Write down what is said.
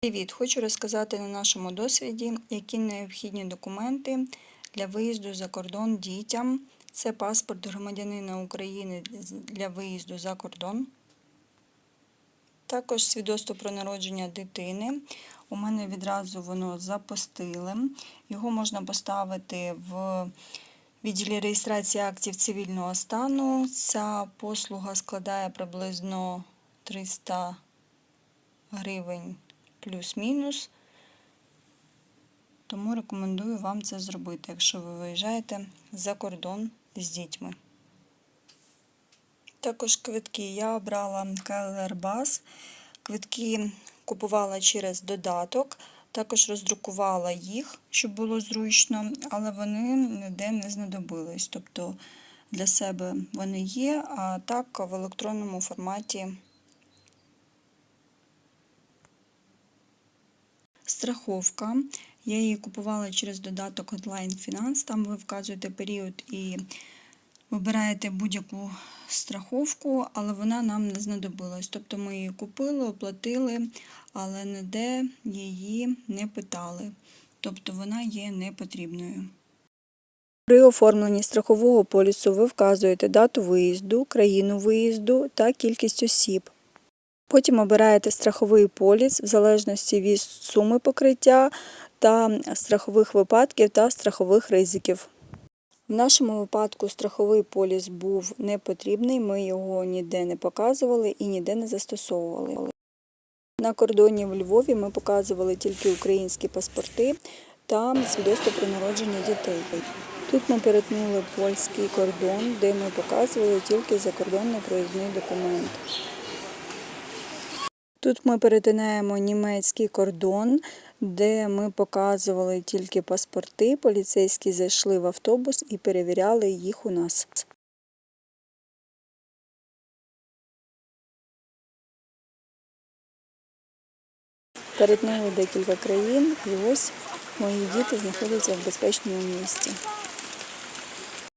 Привіт! Хочу розказати на нашому досвіді, які необхідні документи для виїзду за кордон дітям. Це паспорт громадянина України для виїзду за кордон. Також свідоцтво про народження дитини. У мене відразу воно запостиле. Його можна поставити в відділі реєстрації актів цивільного стану. Ця послуга складає приблизно 300 гривень плюс-мінус. Тому рекомендую вам це зробити, якщо ви виїжджаєте за кордон з дітьми. Також квитки я обрала Бас. Квитки купувала через додаток, також роздрукувала їх, щоб було зручно, але вони ніде не знадобились. Тобто для себе вони є, а так в електронному форматі. Страховка. Я її купувала через додаток Hotline Finance. Там ви вказуєте період і вибираєте будь-яку страховку, але вона нам не знадобилась. Тобто ми її купили, оплатили, але ніде її не питали. Тобто вона є непотрібною. При оформленні страхового полісу ви вказуєте дату виїзду, країну виїзду та кількість осіб. Потім обираєте страховий поліс в залежності від суми покриття та страхових випадків та страхових ризиків. В нашому випадку страховий поліс був не потрібний, ми його ніде не показували і ніде не застосовували. На кордоні в Львові ми показували тільки українські паспорти та свідоцтво про народження дітей. Тут ми перетнули польський кордон, де ми показували тільки закордонний проїзний документ. Тут ми перетинаємо німецький кордон, де ми показували тільки паспорти. Поліцейські зайшли в автобус і перевіряли їх у нас. Перетнули декілька країн, і ось мої діти знаходяться в безпечному місці.